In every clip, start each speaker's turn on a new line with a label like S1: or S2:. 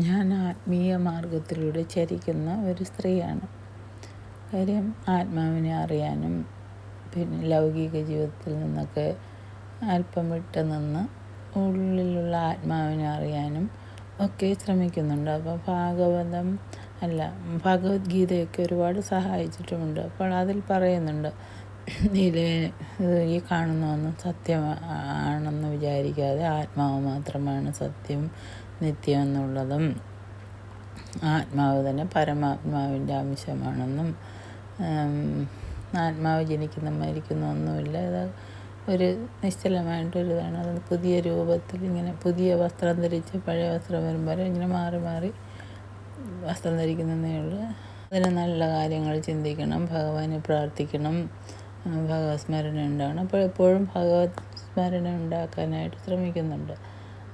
S1: ഞാൻ ആത്മീയ മാർഗത്തിലൂടെ ചരിക്കുന്ന ഒരു സ്ത്രീയാണ്. കാര്യം ആത്മാവിനെ അറിയാനും പിന്നെ ലൗകിക ജീവിതത്തിൽ നിന്നൊക്കെ അല്പം വിട്ട് നിന്ന് ഉള്ളിലുള്ള ആത്മാവിനെ അറിയാനും ഒക്കെ ശ്രമിക്കുന്നുണ്ട്. അപ്പോൾ ഭാഗവതം അല്ല ഭഗവത്ഗീതയൊക്കെ ഒരുപാട് സഹായിച്ചിട്ടുമുണ്ട്. അപ്പോൾ അതിൽ പറയുന്നുണ്ട് ഇതിൽ ഈ കാണുന്നതൊന്നും സത്യം ആണെന്ന് വിചാരിക്കാതെ ആത്മാവ് മാത്രമാണ് സത്യം നിത്യം എന്നുള്ളതും ആത്മാവ് തന്നെ പരമാത്മാവിന്റെ അംശമാണെന്നും ആത്മാവ് ജനിക്കുന്ന മരിക്കുന്ന ഒന്നുമില്ല. ഇത് ഒരു നിശ്ചലമായിട്ടൊരിതാണ്. അത് പുതിയ രൂപത്തിൽ ഇങ്ങനെ പുതിയ വസ്ത്രം ധരിച്ച് പഴയ വസ്ത്രം വരുമ്പോൾ ഇങ്ങനെ മാറി മാറി വസ്ത്രം ധരിക്കുന്നതേ ഉള്ളൂ. അതിന് നല്ല കാര്യങ്ങൾ ചിന്തിക്കണം ഭഗവാനെ പ്രാർത്ഥിക്കണം ഭഗവത് സ്മരണ ഉണ്ടാകണം അപ്പോൾ എപ്പോഴും ഭഗവത് സ്മരണ ഉണ്ടാക്കാനായിട്ട് ശ്രമിക്കുന്നുണ്ട്.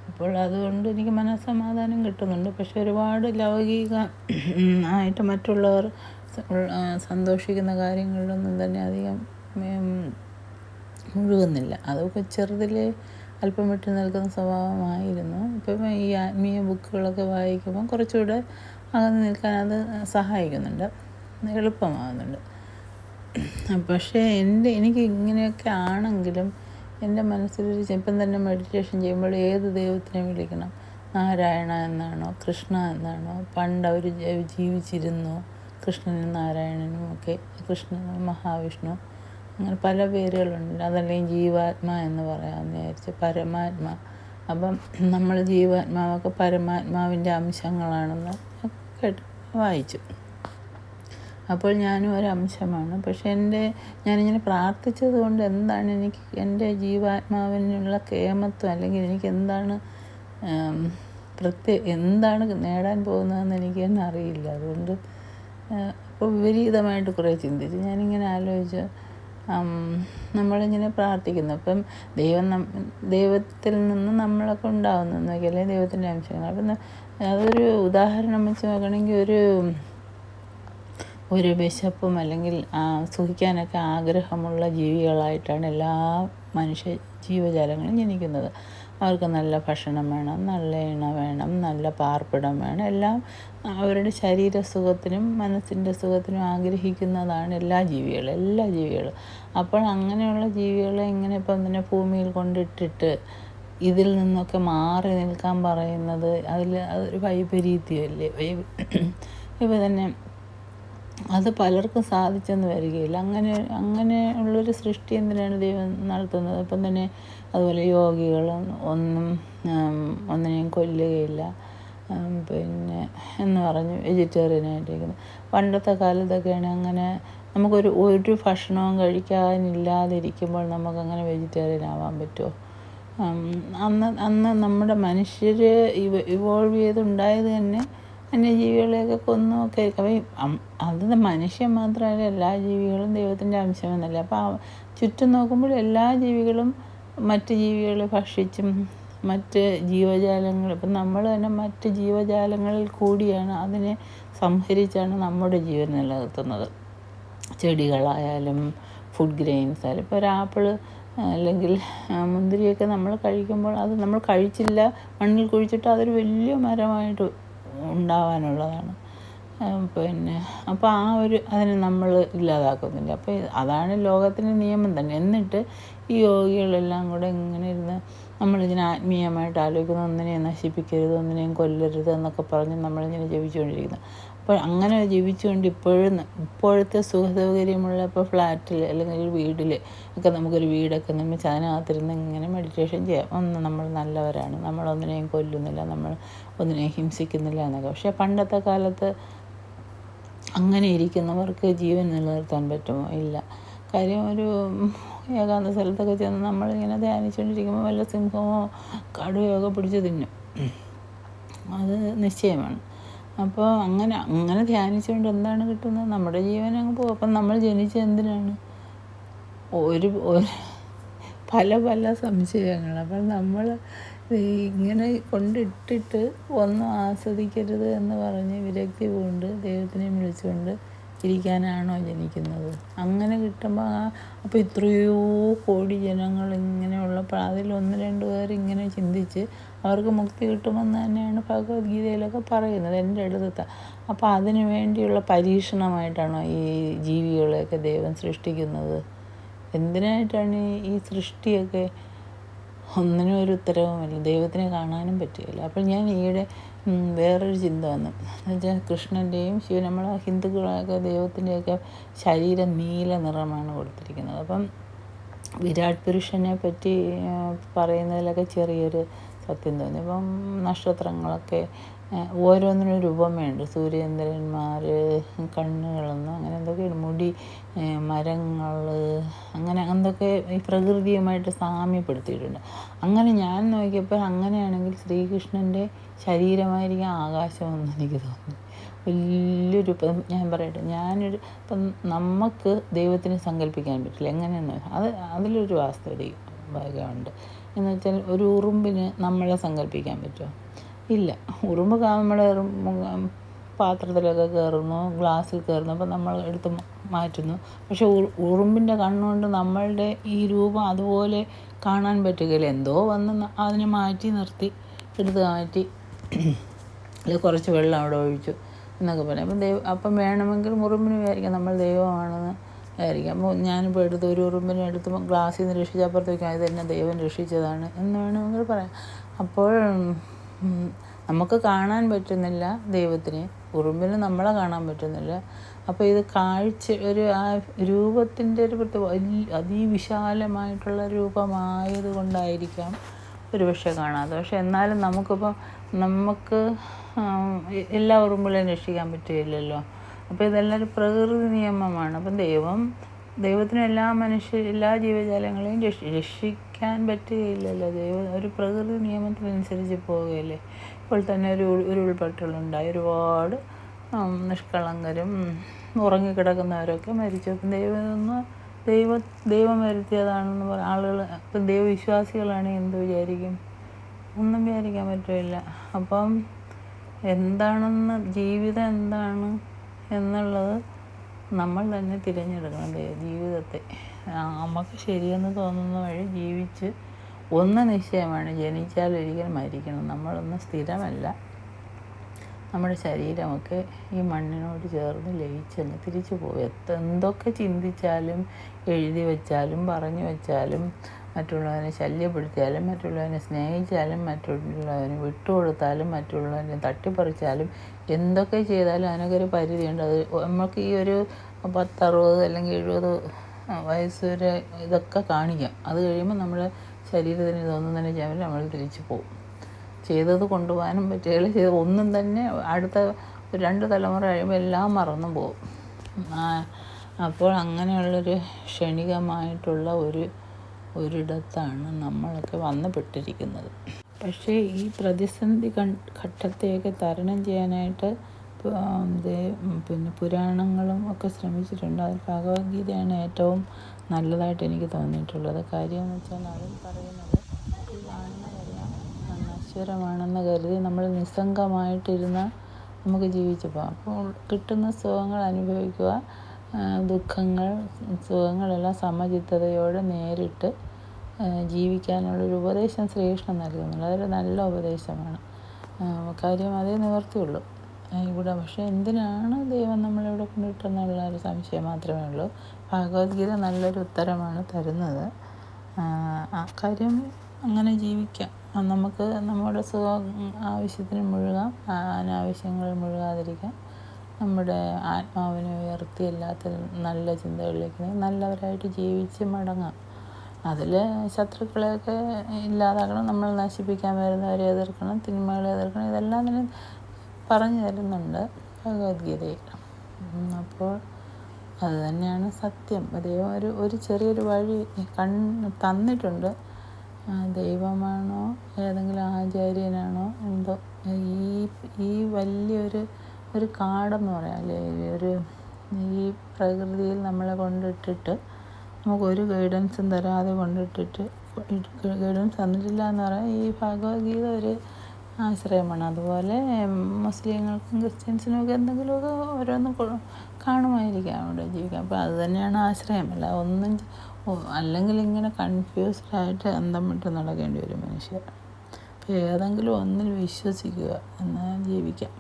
S1: അപ്പോൾ അതുകൊണ്ട് എനിക്ക് മനസ്സമാധാനം കിട്ടുന്നുണ്ട്. പക്ഷെ ഒരുപാട് ലൗകിക ആയിട്ട് മറ്റുള്ളവർ സന്തോഷിക്കുന്ന കാര്യങ്ങളിലൊന്നും തന്നെ അധികം മുഴുകുന്നില്ല. അതൊക്കെ ചെറുതിൽ അല്പം വിട്ടു നിൽക്കുന്ന സ്വഭാവമായിരുന്നു. ഇപ്പം ഈ ആത്മീയ ബുക്കുകളൊക്കെ വായിക്കുമ്പോൾ കുറച്ചുകൂടെ അകന്ന് നിൽക്കാൻ അത് സഹായിക്കുന്നുണ്ട്. എളുപ്പമാകുന്നുണ്ട്. പക്ഷേ എന്റെ എനിക്ക് ഇങ്ങനെയൊക്കെ ആണെങ്കിലും എന്റെ മനസ്സിലൊരു ഇപ്പം തന്നെ മെഡിറ്റേഷൻ ചെയ്യുമ്പോൾ ഏത് ദൈവത്തിനെ വിളിക്കണം? നാരായണ എന്നാണോ? കൃഷ്ണ എന്നാണോ? പണ്ട് അവർ ജീവിച്ചിരുന്നു. കൃഷ്ണനും നാരായണനും ഒക്കെ. കൃഷ്ണൻ മഹാവിഷ്ണു. അങ്ങനെ പല പേരുകളുണ്ട്. അതല്ലെങ്കിൽ ജീവാത്മാ എന്ന് പറയാമെന്ന് വിചാരിച്ച് പരമാത്മാ. അപ്പം നമ്മൾ ജീവാത്മാവൊക്കെ പരമാത്മാവിന്റെ അംശങ്ങളാണെന്ന് കേട്ട് വായിച്ചു. അപ്പോൾ ഞാനും ഒരു അംശമാണ്. പക്ഷെ എന്റെ ഞാനിങ്ങനെ പ്രാർത്ഥിച്ചത് കൊണ്ട് എന്താണ് എനിക്ക് എന്റെ ജീവാത്മാവിനുള്ള കേമത്വം അല്ലെങ്കിൽ എനിക്ക് എന്താണ് പ്രത്യേക എന്താണ് നേടാൻ പോകുന്നതെന്ന് എനിക്ക് തന്നെ അറിയില്ല. അതുകൊണ്ട് അപ്പോൾ വിപരീതമായിട്ട് കുറേ ചിന്തിച്ച് ഞാനിങ്ങനെ ആലോചിച്ചു നമ്മളിങ്ങനെ പ്രാർത്ഥിക്കുന്നു. അപ്പം ദൈവം ദൈവത്തിൽ നിന്ന് നമ്മളൊക്കെ ഉണ്ടാകുന്നതൊക്കെ അല്ലെങ്കിൽ ദൈവത്തിന്റെ അംശങ്ങൾ. അപ്പം അതൊരു ഉദാഹരണം വെച്ച് നോക്കണമെങ്കിൽ ഒരു ഒരു വിശപ്പും അല്ലെങ്കിൽ സുഖിക്കാനൊക്കെ ആഗ്രഹമുള്ള ജീവികളായിട്ടാണ് എല്ലാ മനുഷ്യ ജീവജാലങ്ങളും ജനിക്കുന്നത്. അവർക്ക് നല്ല ഭക്ഷണം വേണം നല്ല ഇണ വേണം നല്ല പാർപ്പിടം വേണം. എല്ലാം അവരുടെ ശരീര സുഖത്തിനും മനസ്സിന്റെ സുഖത്തിനും ആഗ്രഹിക്കുന്നതാണ് എല്ലാ ജീവികളും എല്ലാ ജീവികളും. അപ്പോൾ അങ്ങനെയുള്ള ജീവികളെ ഇങ്ങനെ ഇപ്പം തന്നെ ഭൂമിയിൽ കൊണ്ടിട്ടിട്ട് ഇതിൽ നിന്നൊക്കെ മാറി നിൽക്കാൻ പറയുന്നത് അതിൽ അതൊരു വൈപരീത്യമല്ലേ ഇപ്പം തന്നെ അത് പലർക്കും സാധിച്ചെന്ന് വരികയില്ല. അങ്ങനെ അങ്ങനെ ഉള്ളൊരു സൃഷ്ടി എന്തിനാണ് ദൈവം നടത്തുന്നത്? ഇപ്പം തന്നെ അതുപോലെ യോഗികൾ ഒന്നും ഒന്നിനെയും കൊല്ലുകയില്ല. പിന്നെ എന്ന് പറഞ്ഞ് വെജിറ്റേറിയനായിട്ടിരിക്കുന്നു. പണ്ടത്തെ കാലത്തൊക്കെയാണ് അങ്ങനെ നമുക്കൊരു ഒരു ഭക്ഷണവും കഴിക്കാനില്ലാതിരിക്കുമ്പോൾ നമുക്കങ്ങനെ വെജിറ്റേറിയൻ ആവാൻ പറ്റുമോ? അന്ന് അന്ന് നമ്മുടെ മനുഷ്യർ ഇവ ഇവോൾവ് ചെയ്തുണ്ടായത് തന്നെ വന്യജീവികളെയൊക്കെ കൊന്നുമൊക്കെ അപ്പം അത് മനുഷ്യൻ മാത്രമല്ല എല്ലാ ജീവികളും ദൈവത്തിന്റെ അംശമെന്നല്ലേ? അപ്പോൾ ചുറ്റും നോക്കുമ്പോൾ എല്ലാ ജീവികളും മറ്റ് ജീവികളെ ഭക്ഷിച്ചും മറ്റ് ജീവജാലങ്ങൾ ഇപ്പം നമ്മൾ തന്നെ മറ്റ് ജീവജാലങ്ങളിൽ കൂടിയാണ് അതിനെ സംഹരിച്ചാണ് നമ്മുടെ ജീവൻ നിലനിർത്തുന്നത്. ചെടികളായാലും ഫുഡ് ഗ്രെയിൻസ് ആയാലും. ഇപ്പോൾ ഒരു ആപ്പിൾ അല്ലെങ്കിൽ മുന്തിരിയൊക്കെ നമ്മൾ കഴിക്കുമ്പോൾ അത് നമ്മൾ കഴിച്ചില്ല മണ്ണിൽ കുഴിച്ചിട്ട് അതൊരു വലിയ മരമായിട്ട് ഉണ്ടാവാനുള്ളതാണ്. പിന്നെ അപ്പോൾ ആ ഒരു അതിനെ നമ്മൾ ഇല്ലാതാക്കുന്നില്ല. അപ്പോൾ അതാണ് ലോകത്തിന്റെ നിയമം തന്നെ. എന്നിട്ട് ഈ യോഗികളെല്ലാം കൂടെ ഇങ്ങനെ ഇരുന്ന് നമ്മളിങ്ങനെ ആത്മീയമായിട്ട് ആലോചിക്കുന്ന. ഒന്നിനെയും നശിപ്പിക്കരുത് ഒന്നിനെയും കൊല്ലരുത് എന്നൊക്കെ പറഞ്ഞ് നമ്മളിങ്ങനെ ജപിച്ചുകൊണ്ടിരിക്കുന്നത് അപ്പോൾ അങ്ങനെ ജീവിച്ചുകൊണ്ട് ഇപ്പോഴും ഇപ്പോഴത്തെ സുഖസൗകര്യമുള്ള ഇപ്പോൾ ഫ്ലാറ്റിൽ അല്ലെങ്കിൽ വീട്ടിൽ ഒക്കെ നമുക്കൊരു വീടൊക്കെ നിർമ്മിച്ച് അതിനകത്തിരുന്ന് ഇങ്ങനെ മെഡിറ്റേഷൻ ചെയ്യാം. ഒന്ന് നമ്മൾ നല്ലവരാണ്. നമ്മളൊന്നിനെയും കൊല്ലുന്നില്ല. നമ്മൾ ഒന്നിനെയും ഹിംസിക്കുന്നില്ല എന്നൊക്കെ. പക്ഷേ പണ്ടത്തെ കാലത്ത് അങ്ങനെ ഇരിക്കുന്നവർക്ക് ജീവൻ നിലനിർത്താൻ പറ്റുമോ? ഇല്ല. കാര്യം ഒരു ഏകാന്ത സ്ഥലത്തൊക്കെ ചെന്ന് നമ്മളിങ്ങനെ ധ്യാനിച്ചുകൊണ്ടിരിക്കുമ്പോൾ വല്ല സിംഹമോ കടുവയോ ഒക്കെ പിടിച്ച് തിന്നും. അത് നിശ്ചയമാണ്. അപ്പോൾ അങ്ങനെ അങ്ങനെ ധ്യാനിച്ചുകൊണ്ട് എന്താണ് കിട്ടുന്നത്? നമ്മുടെ ജീവൻ അങ്ങ് പോകും അപ്പം നമ്മൾ ജനിച്ച എന്തിനാണ്? ഒരു പല പല സംശയങ്ങൾ അപ്പം നമ്മൾ ഇങ്ങനെ കൊണ്ടിട്ടിട്ട് ഒന്നും ആസ്വദിക്കരുത് എന്ന് പറഞ്ഞ് വിരക്തി കൊണ്ട് ദൈവത്തിനെ വിളിച്ചുകൊണ്ട് ഇരിക്കാനാണോ ജനിക്കുന്നത് അങ്ങനെ കിട്ടുമ്പോൾ ആ അപ്പോൾ ഇത്രയോ കോടി ജനങ്ങൾ ഇങ്ങനെയുള്ളപ്പോൾ അതിൽ ഒന്ന് രണ്ട് പേർ ഇങ്ങനെ ചിന്തിച്ച് അവർക്ക് മുക്തി കിട്ടുമെന്ന് തന്നെയാണ് ഭഗവത്ഗീതയിലൊക്കെ പറയുന്നത് എന്റെ അടുത്ത. അപ്പോൾ അതിനു വേണ്ടിയുള്ള പരീക്ഷണമായിട്ടാണോ ഈ ജീവികളെയൊക്കെ ദൈവം സൃഷ്ടിക്കുന്നത്? എന്തിനായിട്ടാണ് ഈ സൃഷ്ടിയൊക്കെ ഒന്നിനും ഒരു ഉത്തരവുമില്ല. ദൈവത്തിനെ കാണാനും പറ്റുകയില്ല അപ്പോൾ ഞാൻ ഈയിടെ വേറൊരു ചിന്ത വന്നു. എന്നുവെച്ചാൽ കൃഷ്ണന്റെയും ശിവ നമ്മൾ ഹിന്ദുക്കളൊക്കെ ദൈവത്തിന്റെയൊക്കെ ശരീരം നീല നിറമാണ് കൊടുത്തിരിക്കുന്നത്. അപ്പം വിരാട് പുരുഷനെ പറ്റി പറയുന്നതിലൊക്കെ ചെറിയൊരു സത്യം തോന്നി. അപ്പം നക്ഷത്രങ്ങളൊക്കെ ഓരോന്നിനും രൂപമേണ്ട് സൂര്യേന്ദ്രന്മാർ കണ്ണുകളെന്നും അങ്ങനെ എന്തൊക്കെയാണ് മുടി മരങ്ങൾ അങ്ങനെ എന്തൊക്കെ ഈ പ്രകൃതിയുമായിട്ട് സാമ്യപ്പെടുത്തിയിട്ടുണ്ട്. അങ്ങനെ ഞാൻ നോക്കിയപ്പോൾ അങ്ങനെയാണെങ്കിൽ ശ്രീകൃഷ്ണന്റെ ശരീരമായിരിക്കും ആകാശമെന്ന് എനിക്ക് തോന്നി. വലിയൊരു ഞാൻ പറയട്ടെ ഞാനൊരു ഇപ്പം നമുക്ക് ദൈവത്തിന് സങ്കല്പിക്കാൻ പറ്റില്ല. എങ്ങനെയെന്ന് അത് അതിലൊരു വാസ്തവിക ഭാഗമുണ്ട് എന്ന് വെച്ചാൽ ഒരു ഉറുമ്പിന് നമ്മളെ സങ്കല്പിക്കാൻ പറ്റുമോ? ഇല്ല. ഉറുമ്പ് നമ്മൾ പാത്രത്തിലൊക്കെ കയറുന്നു ഗ്ലാസ്സിൽ കയറുന്നു അപ്പോൾ നമ്മൾ എടുത്ത് മാറ്റുന്നു. പക്ഷെ ഉറുമ്പിന്റെ കണ്ണുകൊണ്ട് നമ്മളുടെ ഈ രൂപം അതുപോലെ കാണാൻ പറ്റുകയില്ല. എന്തോ വന്ന് അതിനെ മാറ്റി നിർത്തി എടുത്ത് മാറ്റി. അല്ലെങ്കിൽ കുറച്ച് വെള്ളം അവിടെ ഒഴിച്ചു എന്നൊക്കെ പറയാം. അപ്പം ദൈവം അപ്പം വേണമെങ്കിൽ ഉറുമ്പിന് വിചാരിക്കാം നമ്മൾ ദൈവമാണെന്ന് വിചാരിക്കാം. അപ്പോൾ ഞാനിപ്പോൾ എടുത്ത് ഒരു ഉറുമ്പിനെ എടുത്ത് ഗ്ലാസ്സിൽ നിന്ന് രക്ഷിച്ച അപ്പുറത്തേക്കും തന്നെ ദൈവം രക്ഷിച്ചതാണ് എന്ന് വേണമെങ്കിൽ പറയാം. അപ്പോൾ നമുക്ക് കാണാൻ പറ്റുന്നില്ല ദൈവത്തിനെ. ഉറുമ്പിന് നമ്മളെ കാണാൻ പറ്റുന്നില്ല. അപ്പോൾ ഇത് കാഴ്ച ഒരു ആ രൂപത്തിന്റെ ഒരു പ്രത്യേക അതിവിശാലമായിട്ടുള്ള രൂപമായത് കൊണ്ടായിരിക്കാം ഒരു പക്ഷേ കാണാതെ പക്ഷെ എന്നാലും നമുക്കിപ്പം നമുക്ക് എല്ലാ ഉറുമ്പുകളെയും രക്ഷിക്കാൻ പറ്റില്ലല്ലോ. അപ്പോൾ ഇതെല്ലാം ഒരു പ്രകൃതി നിയമമാണ്. അപ്പം ദൈവം ദൈവത്തിന് എല്ലാ മനുഷ്യ എല്ലാ ജീവജാലങ്ങളെയും രക്ഷി രക്ഷിക്കാൻ പറ്റുകയില്ലല്ലോ. ദൈവം ഒരു പ്രകൃതി നിയമത്തിനനുസരിച്ച് പോവുകയല്ലേ. ഇപ്പോൾ തന്നെ ഒരു ഒരു ഉൾപ്പെട്ടുകളുണ്ടായി ഒരുപാട് നിഷ്കളങ്കരും ഉറങ്ങിക്കിടക്കുന്നവരൊക്കെ മരിച്ചു. അപ്പം ദൈവമൊന്ന് ദൈവ ദൈവം വരുത്തിയതാണെന്ന് പറ ആളുകൾ ഇപ്പം ദൈവവിശ്വാസികളാണ് എന്ത് വിചാരിക്കും? ഒന്നും വിചാരിക്കാൻ പറ്റില്ല അപ്പം എന്താണെന്ന് ജീവിതം എന്താണ് എന്നുള്ളത് നമ്മൾ തന്നെ തിരഞ്ഞെടുക്കണം ജീവിതത്തെ. നമുക്ക് ശരിയെന്ന് തോന്നുന്ന വഴി ജീവിച്ച് ഒന്ന് നിശ്ചയമാണ് ജനിച്ചാൽ ഒരിക്കലും മരിക്കണം. നമ്മളൊന്ന് സ്ഥിരമല്ല. നമ്മുടെ ശരീരമൊക്കെ ഈ മണ്ണിനോട് ചേർന്ന് ലയിച്ചങ്ങ് തിരിച്ചു പോകും. എന്തൊക്കെ ചിന്തിച്ചാലും എഴുതി വെച്ചാലും പറഞ്ഞു വെച്ചാലും മറ്റുള്ളവനെ ശല്യപ്പെടുത്തിയാലും മറ്റുള്ളവനെ സ്നേഹിച്ചാലും മറ്റുള്ളവനെ വിട്ടുകൊടുത്താലും മറ്റുള്ളവനെ തട്ടിപ്പറിച്ചാലും എന്തൊക്കെ ചെയ്താലും അതിനൊക്കെ ഒരു പരിധിയുണ്ട്. അത് നമുക്ക് ഈ ഒരു പത്തറുപത് അല്ലെങ്കിൽ എഴുപത് വയസ്സ് വരെ ഇതൊക്കെ കാണിക്കാം. അത് കഴിയുമ്പോൾ നമ്മുടെ ശരീരത്തിന് ഇതൊന്നും തന്നെ ചെയ്യാൻ നമ്മൾ തിരിച്ചു പോകും. ചെയ്തത് കൊണ്ടുപോകാനും പറ്റുകയില്ല. ചെയ്ത് ഒന്നും തന്നെ അടുത്ത രണ്ട് തലമുറ കഴിയുമ്പോൾ എല്ലാം മറന്നു പോകും. അപ്പോൾ അങ്ങനെയുള്ളൊരു ക്ഷണികമായിട്ടുള്ള ഒരു ഒരിടത്താണ് നമ്മളൊക്കെ വന്നുപെട്ടിരിക്കുന്നത്. പക്ഷേ ഈ പ്രതിസന്ധി ഘട്ടത്തെയൊക്കെ തരണം ചെയ്യാനായിട്ട് പിന്നെ പുരാണങ്ങളും ഒക്കെ ശ്രമിച്ചിട്ടുണ്ട്. അതിൽ ഭഗവത്ഗീതയാണ് ഏറ്റവും നല്ലതായിട്ട് എനിക്ക് തോന്നിയിട്ടുള്ളത്. കാര്യം എന്ന് വെച്ചാൽ അതിൽ പറയുന്നത് കാണുന്നതെല്ലാം നശ്വരമാണെന്ന് കരുതി നമ്മൾ നിസ്സംഗമായിട്ടിരുന്ന നമുക്ക് ജീവിച്ചു പോകാം. അപ്പോൾ കിട്ടുന്ന സുഖങ്ങൾ അനുഭവിക്കുക ദുഃഖങ്ങൾ സുഖങ്ങളെല്ലാം സമചിത്തതയോടെ നേരിട്ട് ജീവിക്കാനുള്ളൊരു ഉപദേശം ശ്രീകൃഷ്ണൻ നൽകുന്നുണ്ട്. അതൊരു നല്ല ഉപദേശമാണ്. കാര്യം അതേ നിവർത്തിയുള്ളൂ. ഇവിടെ പക്ഷേ എന്തിനാണ് ദൈവം നമ്മളിവിടെ കൊണ്ടിട്ടെന്നുള്ള ഒരു സംശയം മാത്രമേ ഉള്ളൂ. ഭഗവത്ഗീത നല്ലൊരു ഉത്തരമാണ് തരുന്നത്. ആ കാര്യം അങ്ങനെ ജീവിക്കാം. നമുക്ക് നമ്മുടെ സുഖം ആവശ്യത്തിന് മുഴുകാം. അനാവശ്യങ്ങളിൽ മുഴുകാതിരിക്കാം. നമ്മുടെ ആത്മാവിനെ ഉയർത്തി എല്ലാത്തിൽ നല്ല ചിന്തകളിലേക്ക് നല്ലവരായിട്ട് ജീവിച്ച് മടങ്ങാം. അതിൽ ശത്രുക്കളെയൊക്കെ ഇല്ലാതാക്കണം നമ്മൾ നശിപ്പിക്കാൻ വരുന്നവരെ എതിർക്കണം തിന്മകളെ എതിർക്കണം ഇതെല്ലാം തന്നെ പറഞ്ഞു തരുന്നുണ്ട് ഭഗവത്ഗീതയിൽ. അപ്പോൾ അത് തന്നെയാണ് സത്യം. ദൈവം ഒരു ഒരു ചെറിയൊരു വഴി കൺ തന്നിട്ടുണ്ട്. ദൈവമാണോ ഏതെങ്കിലും ആചാര്യനാണോ എന്തോ ഈ ഈ വലിയൊരു ഒരു കാടെന്ന് പറയാം അല്ലേ? ഒരു ഈ പ്രകൃതിയിൽ നമ്മളെ കൊണ്ടിട്ടിട്ട് നമുക്ക് ഒരു ഗൈഡൻസും തരാതെ കൊണ്ടിട്ടിട്ട് ഗൈഡൻസ് തന്നിട്ടില്ല എന്ന് പറയാം ഈ ഭഗവത്ഗീത ഒരു ആശ്രയമാണ്. അതുപോലെ മുസ്ലിങ്ങൾക്കും ക്രിസ്ത്യൻസിനും ഒക്കെ എന്തെങ്കിലുമൊക്കെ ഓരോന്ന് കാണുമായിരിക്കാം അവിടെ ജീവിക്കാം അപ്പോൾ അത് തന്നെയാണ് ആശ്രയം. അല്ല ഒന്നും അല്ലെങ്കിൽ ഇങ്ങനെ കൺഫ്യൂസ്ഡ് ആയിട്ട് അന്തം വിട്ട് നടക്കേണ്ടി വരും മനുഷ്യർ. ഏതെങ്കിലും ഒന്നിൽ വിശ്വസിക്കുക എന്നാൽ ജീവിക്കാം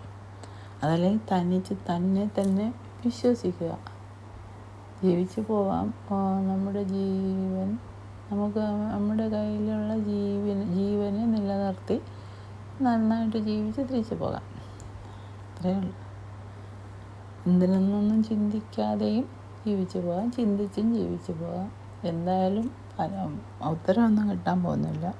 S1: അതല്ലെങ്കിൽ തനിച്ച് തന്നെ തന്നെ വിശ്വസിക്കുക. ജീവിച്ചു പോവാം. നമ്മുടെ ജീവൻ നമുക്ക് നമ്മുടെ കയ്യിലുള്ള ജീവൻ ജീവനെ നിലനിർത്തി നന്നായിട്ട് ജീവിച്ച് തിരിച്ചു പോകാം. അത്രയേ ഉള്ളൂ. എന്തിനൊന്നും ചിന്തിക്കാതെയും ജീവിച്ചു പോകാം. ചിന്തിച്ചും ജീവിച്ചു പോകാം. എന്തായാലും ഫലം ഉത്തരവൊന്നും കിട്ടാൻ പോകുന്നില്ല.